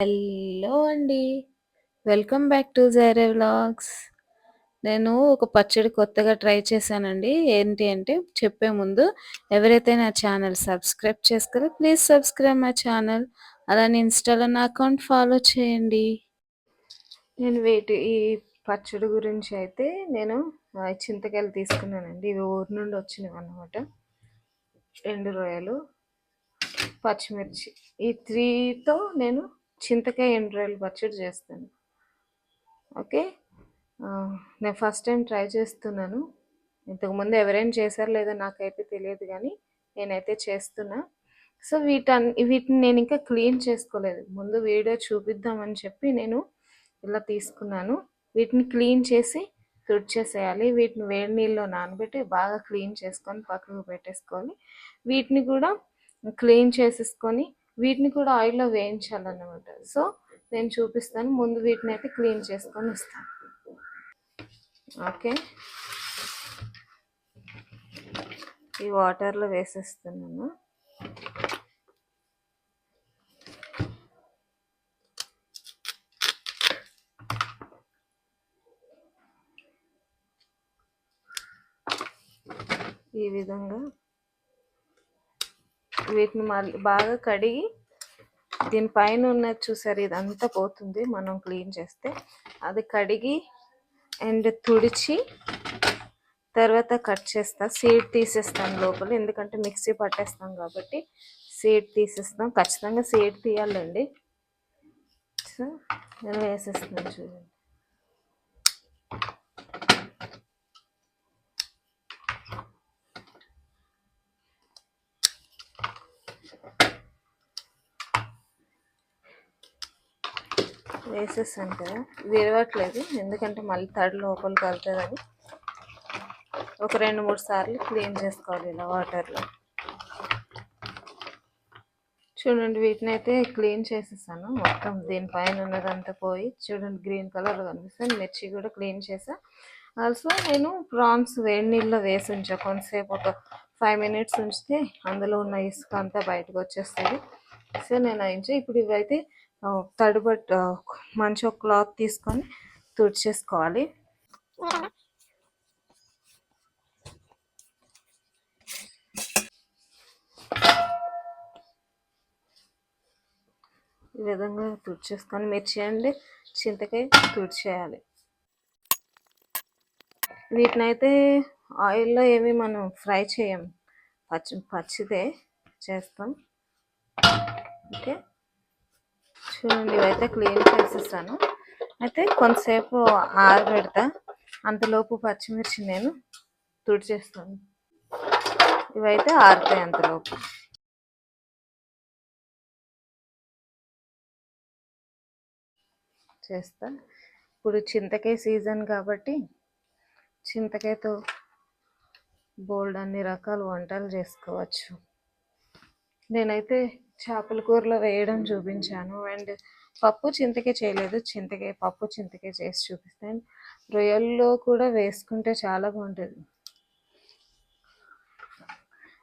Hello అండి. Welcome back to Jaire vlogs. నేను ఒక పచ్చడి కొత్తగా ట్రై చేశానండి. ఏంటి అంటే చెప్పే ముందు ఎవరైతే నా ఛానల్ సబ్స్క్రైబ్ చేసుకోరో ప్లీజ్ సబ్స్క్రైబ్ మై ఛానల్. అలానే ఇన్‌స్టాలో నా అకౌంట్ ఫాలో చేయండి. నేను వేటి ఈ పచ్చడి గురించి అయితే నేను చింతకాయలు తీసుకున్నానండి. ఇవి ఊరు నుండి వచ్చినవి అన్నమాట ఎండు రొయ్యలు, పచ్చిమిర్చి ఈ త్రీతో నేను చింతకాయ ఎండు పచ్చడి చేస్తాను. ఓకే. నేను ఫస్ట్ టైం ట్రై చేస్తున్నాను. ఇంతకుముందు ఎవరైనా చేశారో లేదో నాకైతే తెలియదు కానీ నేనైతే చేస్తున్నా. సో, వీటన్ వీటిని నేను ఇంకా క్లీన్ చేసుకోలేదు. ముందు వీడియో చూపిద్దామని చెప్పి నేను ఇలా తీసుకున్నాను. వీటిని క్లీన్ చేసి తుడిచేసేయాలి. వీటిని వేడి నీళ్ళలో నానబెట్టి బాగా క్లీన్ చేసుకొని పక్కకు పెట్టేసుకోవాలి. వీటిని కూడా క్లీన్ చేసేసుకొని వీటిని కూడా ఆయిల్‌లో వేయించాలన్నమాట. సో, నేను చూపిస్తాను. ముందు వీటిని అయితే క్లీన్ చేసుకొని వస్తాను. ఓకే. ఈ వాటర్‌లో వేసేస్తున్నాను. ఈ విధంగా వీటిని మళ్ళీ బాగా కడిగి దీనిపైన ఉన్నది చూసారు ఇదంతా పోతుంది మనం క్లీన్ చేస్తే. అది కడిగి అండ్ తుడిచి తర్వాత కట్ చేస్తా. సీడ్ తీసేస్తాను లోపల. ఎందుకంటే మిక్సీ పట్టేస్తాం కాబట్టి సీడ్ తీసేస్తాం. ఖచ్చితంగా సీడ్ తీయాలండి. సో, నేను వేసేస్తున్నాను చూడండి. వేసేసాను కదా! విరవట్లేదు. ఎందుకంటే మళ్ళీ తడి లోపలికి వెళ్తదని. ఒక 2, 3 సార్లు క్లీన్ చేసుకోవాలి ఇలా వాటర్‌లో. చూడండి వీటిని అయితే క్లీన్ చేసేసాను. మొత్తం దీనిపైన ఉన్నదంతా పోయి చూడండి గ్రీన్ కలర్‌లో కనిపిస్తుంది. మిర్చి కూడా క్లీన్ చేసా. ఆల్సో నేను ప్రాన్స్ వేడి నీళ్ళలో వేసి ఉంచా. కొంతసేపు ఒక ఫైవ్ మినిట్స్ ఉంచితే అందులో ఉన్న ఇసుక అంతా బయటకు వచ్చేస్తుంది సో, నేను అయించా. ఇప్పుడు ఇవైతే తడిబట్ మంచి ఒక క్లాత్ తీసుకొని తుడిచేసుకోవాలి. ఈ విధంగా తుడిచేసుకొని మిర్చి అండి చింతకాయ తుడిచేయాలి. వీటినైతే ఆయిల్‌లో ఏమి మనం ఫ్రై చేయం. పచ్చి పచ్చిదే చేస్తాం. ఓకే. చూడండి ఇవైతే క్లీన్ చేసేసాను. అయితే కొంతసేపు ఆరబెడతా. అంతలోపు పచ్చిమిర్చి నేను తుడిచేస్తాను. ఇవైతే ఆరుతాయి అంతలోపు. చేస్తా. ఇప్పుడు చింతకాయ సీజన్ కాబట్టి చింతకాయతో బోల్డ్ అన్ని రకాల వంటలు చేసుకోవచ్చు. నేనైతే చేపల కూరలో వేయడం చూపించాను. అండ్ పప్పు చింతకే చేయలేదు. చింతకే పప్పు చింతకే చేసి చూపిస్తాను. రొయ్యల్లో కూడా వేసుకుంటే చాలా బాగుంటుంది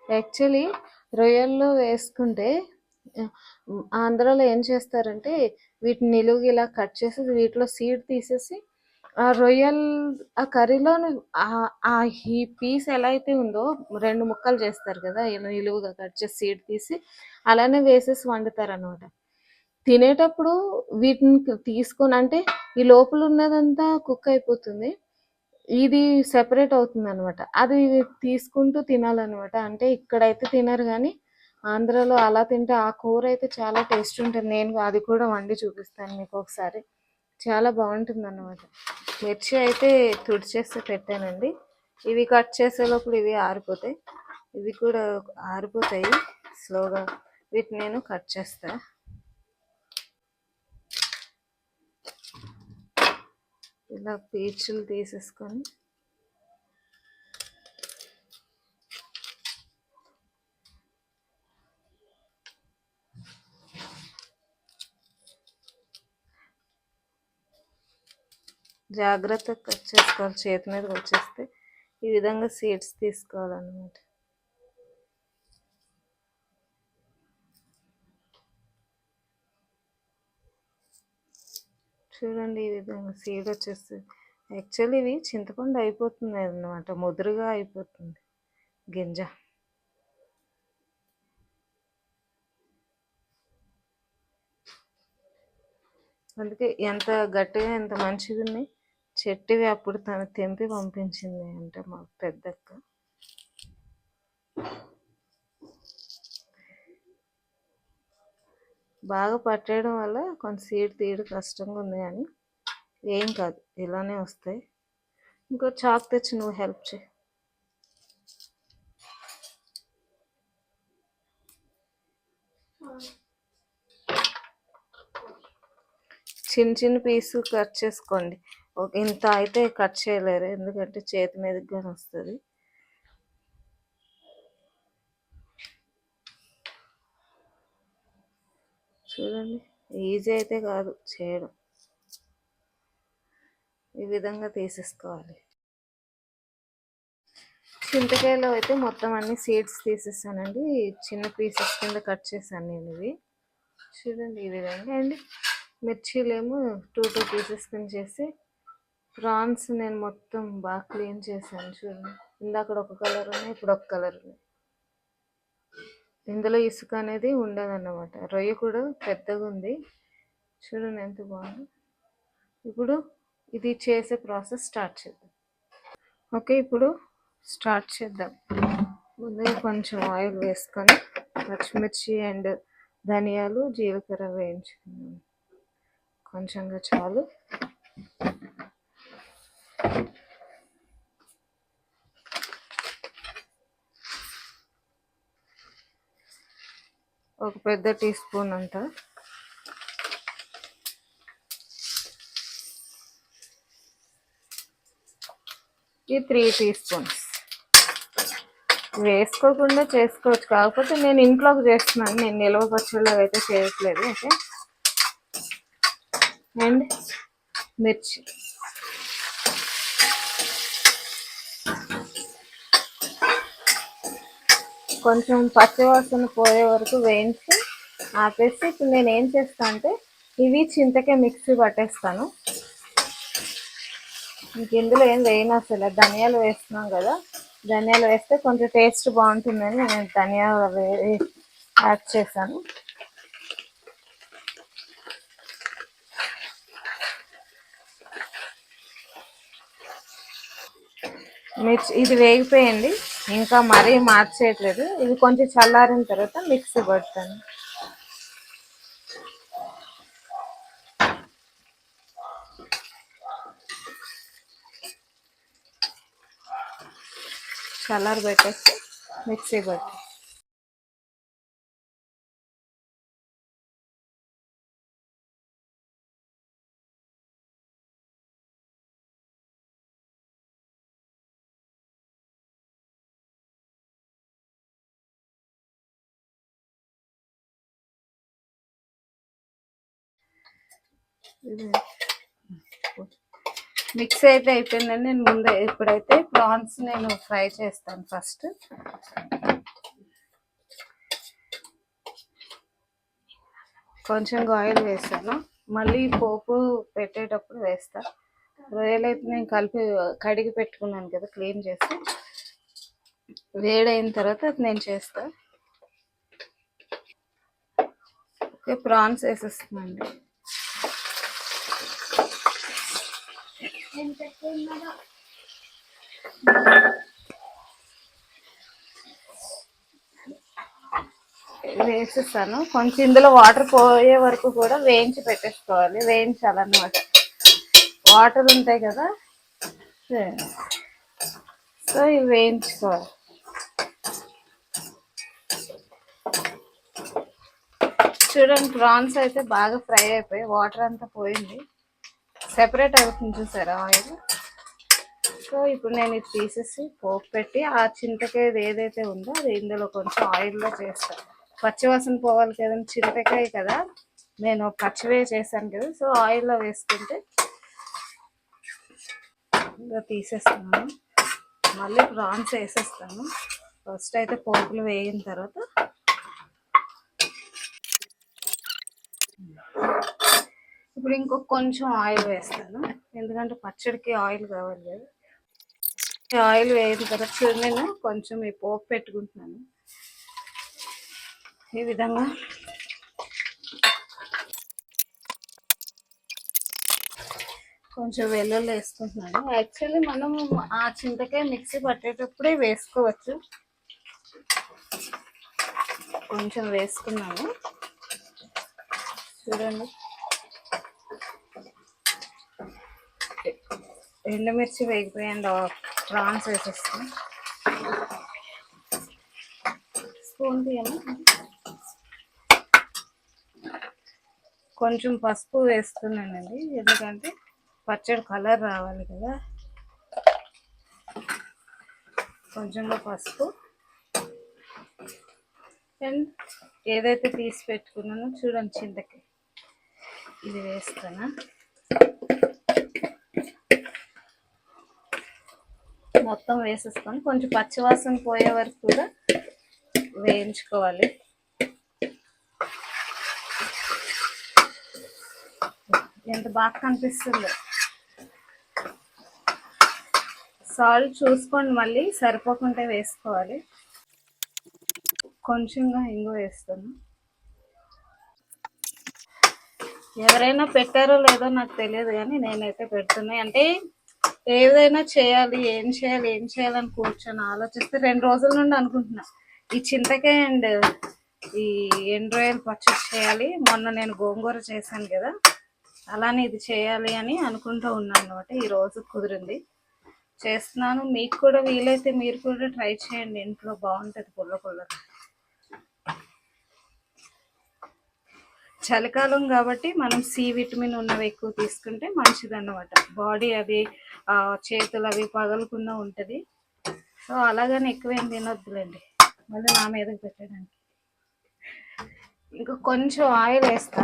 యాక్చువల్లీ రొయ్యల్లో వేసుకుంటే ఆంధ్రాలో ఏం చేస్తారంటే వీటిని నిలువుగా ఇలా కట్ చేసి వీటిలో సీడ్ తీసేసి ఆ రొయ్యల్ ఆ కర్రీలోని ఆ ఈ పీస్ ఎలా అయితే ఉందో రెండు ముక్కలు చేస్తారు కదా! ఇలా నిలువుగా కట్ చేసి సీడ్ తీసి అలానే వేసేసి వండుతారనమాట. తినేటప్పుడు వీటిని తీసుకొని అంటే ఈ లోపల ఉన్నదంతా కుక్ అయిపోతుంది. ఇది సెపరేట్ అవుతుంది అనమాట అది తీసుకుంటూ తినాలన్నమాట అంటే ఇక్కడైతే తినరు కానీ ఆంధ్రాలో అలా తింటే ఆ కూర అయితే చాలా టేస్ట్ ఉంటుంది నేను అది కూడా వండి చూపిస్తాను మీకు ఒకసారి. చాలా బాగుంటుందన్నమాట. మిర్చి అయితే తుడిచేసి పెట్టానండి. ఇవి కట్ చేసే లోపల ఇవి ఆరిపోతాయి. ఇవి కూడా ఆరిపోతాయి స్లోగా. వీటిని నేను కట్ చేస్తా. ఇలా పీచులు తీసేసుకొని జాగ్రత్తగా కట్ చేసుకోవాలి. చేతి మీదకి వచ్చేస్తే ఈ విధంగా సీడ్స్ తీసుకోవాలన్నమాట. చూడండి ఈ విధంగా సీడ్ వచ్చేస్తుంది యాక్చువల్లీ ఇవి చింతపండు అయిపోతుంది అన్నమాట ముదురుగా అయిపోతుంది గింజ అందుకే ఎంత గట్టిగా ఎంత మంచిగా ఉన్నాయి చెట్టువి అప్పుడు తను తెంపి పంపించింది అంటే మా పెద్దక్క. బాగా పట్టేయడం వల్ల కొంచెం సీడ్ తీయడం కష్టంగా ఉంది కానీ ఏం కాదు ఇలానే వస్తాయి. ఇంకో చాక్ తెచ్చి నువ్వు హెల్ప్ చేయి. చిన్న చిన్న పీసు కట్ చేసుకోండి. ఇంత అయితే కట్ చేయలేరు. ఎందుకంటే చేతి మీదకి కానీ వస్తుంది. చూడండి. ఈజీ అయితే కాదు చేయడం. ఈ విధంగా తీసేసుకోవాలి. చింతకాయలో అయితే మొత్తం అన్ని సీడ్స్ తీసేసానండి. చిన్న పీసెస్ కింద కట్ చేశాను నేను ఇవి. చూడండి ఈ విధంగా. అండి మిర్చీలేమో టూ టూ పీసెస్ కింద చేసి ప్రాన్స్ నేను మొత్తం బాగా క్లీన్ చేశాను చూడండి. ఇందాక ఒక కలర్ ఉన్నాయి ఇప్పుడు ఒక కలర్ ఉన్నాయి. ఇందులో ఇసుక అనేది ఉండదన్నమాట. రొయ్య కూడా పెద్దగా ఉంది. చూడండి ఎంత బాగుంది. ఇప్పుడు ఇది చేసే ప్రాసెస్ స్టార్ట్ చేద్దాం. ఓకే ఇప్పుడు స్టార్ట్ చేద్దాం. ముందుగా కొంచెం ఆయిల్ వేసుకొని పచ్చిమిర్చి అండ్ ధనియాలు జీలకర్ర వేయించుకున్నాం కొంచెంగా చాలు. ఒక పెద్ద టీ స్పూన్ అంట. ఈ త్రీ టీ స్పూన్స్. వేసుకోకుండా చేసుకోవచ్చు. కాకపోతే నేను ఇంట్లోకి చేస్తున్నాను. నేను నిల్వ పచ్చళ్ళు అయితే చేయట్లేదు ఓకే? అండ్ మిర్చి. కొంచెం పచ్చివాసన పోయే వరకు వేయించి ఆపేసి ఇప్పుడు నేను ఏం చేస్తాను అంటే ఇవి చింతకే మిక్సీ పట్టేస్తాను. ఇంక ఇందులో ఏం వేయను అసలు ధనియాలు వేస్తున్నాం కదా ధనియాలు వేస్తే కొంచెం టేస్ట్ బాగుంటుందని నేను ధనియాలు యాడ్ చేశాను. మిర్చి ఇది వేగిపోయింది. ఇంకా మరీ మార్చేయట్లేదు. ఇది కొంచెం చల్లారిన తర్వాత మిక్సీ పడతాను. చల్లారి పెట్టేసి మిక్సీ పట్టి మిక్స్ అయితే అయిపోయిందండి. నేను ముందే ఇప్పుడైతే ప్రాన్స్ నేను ఫ్రై చేస్తాను ఫస్ట్. కొంచెం ఆయిల్ వేస్తాను మళ్ళీ పోపు పెట్టేటప్పుడు వేస్తా. రొయ్యలు అయితే నేను కలిపి కడిగి పెట్టుకున్నాను కదా క్లీన్ చేసి. వేడైన తర్వాత అది నేను చేస్తా. ఓకే ప్రాన్స్ వేసేస్తున్నాండి వేసేస్తాను కొంచెం ఇందులో వాటర్ పోయే వరకు కూడా వేయించి పెట్టేసుకోవాలి. వేయించాలన్నమాట. వాటర్ ఉంటాయి కదా. సో ఇవి వేయించుకోవాలి. చూడండి ప్రాన్స్ అయితే బాగా ఫ్రై అయిపోయి వాటర్ అంతా పోయింది. సెపరేట్ అవుతుంది చూసారా ఆయిల్? సో ఇప్పుడు నేను ఇది తీసేసి పోపు పెట్టి ఆ చింతకాయది ఏదైతే ఉందో అది ఇందులో కొంచెం ఆయిల్లో చేస్తాను పచ్చివాసన పోవాలి కదండి చింతకాయ కదా నేను పచ్చివే చేశాను కదా సో ఆయిల్లో వేసుకుంటే ఇంకా తీసేస్తాను. మళ్ళీ ప్రాన్స్ వేసేస్తాను. ఫస్ట్ అయితే పోపులు వేగిన తర్వాత ఇప్పుడు ఇంకొక కొంచెం ఆయిల్ వేస్తాను. ఎందుకంటే పచ్చడికి ఆయిల్ కావాలి కదా. ఆయిల్ వేసిన తర్వాత చూడు నేను కొంచెం ఈ పోపు పెట్టుకుంటున్నాను. ఈ విధంగా. కొంచెం వెల్లుల్లి వేసుకుంటున్నాను. యాక్చువల్లీ మనం ఆ చింతకాయ మిక్సీ పట్టేటప్పుడే వేసుకోవచ్చు. కొంచెం వేసుకున్నాను. చూడండి. ఎండుమిర్చి వేగిపోయాను ప్రాన్స్ వేసేస్తాను. స్పూన్ తీయను? కొంచెం పసుపు వేస్తున్నానండి. ఎందుకంటే పచ్చడి కలర్ రావాలి కదా. కొంచెంగా పసుపు. అండ్ ఏదైతే తీసి పెట్టుకున్నానో చూడండి చింతకి ఇది వేస్తానా? మొత్తం వేసేసుకొని కొంచెం పచ్చివాసన పోయే వరకు కూడా వేయించుకోవాలి. ఎంత బాగా కనిపిస్తుందో. సాల్ట్ చూసుకోండి మళ్ళీ సరిపోకుంటే వేసుకోవాలి. కొంచెంగా ఇంగు వేస్తాను. ఎవరైనా పెట్టారో లేదో నాకు తెలియదు కానీ నేనైతే పెడుతున్నా. అంటే ఏదైనా చేయాలి ఏం చేయాలి ఏం చేయాలని కూర్చొని ఆలోచిస్తే రెండు రోజుల నుండి అనుకుంటున్నా. ఈ చింతకాయ అండ్ ఈ ఎండ్రాయిల్ పర్చేస్ పచ్చడి చేయాలి. మొన్న నేను గోంగూర చేశాను కదా అలానే ఇది చేయాలి అని అనుకుంటూ ఉన్నాను అనమాట ఈ రోజు కుదిరింది. చేస్తున్నాను. మీకు కూడా వీలైతే మీరు కూడా ట్రై చేయండి. ఇంట్లో బాగుంటుంది పుల్ల పుల్లగా చలికాలం కాబట్టి మనం సి విటమిన్ ఉన్నవి ఎక్కువ తీసుకుంటే మంచిది అన్నమాట బాడీ అది చేతులు అవి పగలకుండా ఉంటుంది. సో అలాగని ఎక్కువేం తినొద్దులేండి. మళ్ళీ నా మీదకి పెట్టడానికి. ఇంకా కొంచెం ఆయిల్ వేస్తా.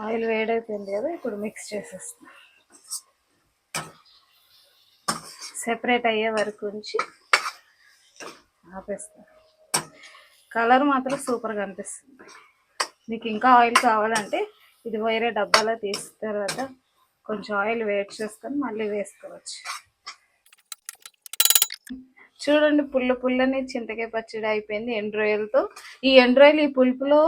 ఆయిల్ వేడైపోయింది కదా ఇప్పుడు మిక్స్ చేసేస్తా. సెపరేట్ అయ్యే వరకు ఉంచి ఆపేస్తా. కలర్ మాత్రం సూపర్గా అనిపిస్తుంది. మీకు ఇంకా ఆయిల్ కావాలంటే ఇది వేరే డబ్బాలో తీసిన తర్వాత కొంచెం ఆయిల్ వేట్ చేసుకొని మళ్ళీ వేసుకోవచ్చు. చూడండి పుల్ల పుల్లని చింతకాయ పచ్చడి అయిపోయింది. ఎండ్రాయిల్తో ఈ ఎండ్రాయిల్ ఈ పులుపులో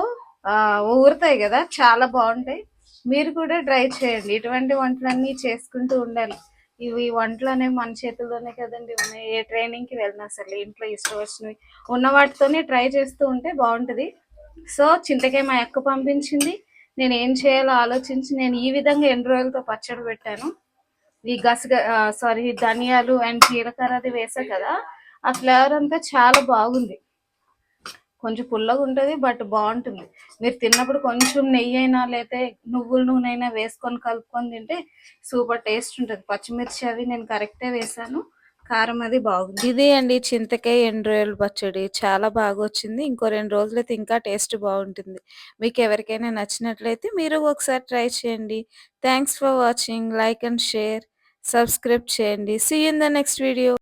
ఊరుతాయి కదా చాలా బాగుంటాయి. మీరు కూడా ట్రై చేయండి. ఇటువంటి వంటలన్నీ చేసుకుంటూ ఉండాలి. ఇవి వంటలు అనేవి మన చేతుల్లోనే కదండి ఉన్నాయి. ఏ ట్రైనింగ్కి వెళ్ళినా సరే ఇంట్లో ఇష్టం వచ్చినవి ఉన్న వాటితోనే ట్రై చేస్తూ ఉంటే బాగుంటుంది. సో చింతకాయ మా అక్క పంపించింది. నేను ఏం చేయాలో ఆలోచించి నేను ఈ విధంగా ఎండు రోజులతో పచ్చడి పెట్టాను. ఈ గసగ సారీ ధనియాలు అండ్ జీలకర్ర అది వేసా కదా ఆ ఫ్లేవర్ అంతా చాలా బాగుంది. కొంచెం పుల్లగా ఉంటుంది బట్ బాగుంటుంది. మీరు తిన్నప్పుడు కొంచెం నెయ్యి అయినా లేతే నువ్వుల నూనె అయినా వేసుకొని కలుపుకొని తింటే సూపర్ టేస్ట్ ఉంటుంది. పచ్చిమిర్చి అవి నేను కరెక్టే వేసాను. కారం అది బాగుంది. ఇది అండి చింతకాయ ఎండు రొయ్యల పచ్చడి. చాలా బాగా వచ్చింది. ఇంకో రెండు రోజులైతే ఇంకా టేస్ట్ బాగుంటుంది. మీకు ఎవరికైనా నచ్చినట్లయితే మీరు ఒకసారి ట్రై చేయండి. Thanks for watching like and share subscribe చేయండి. See in the next video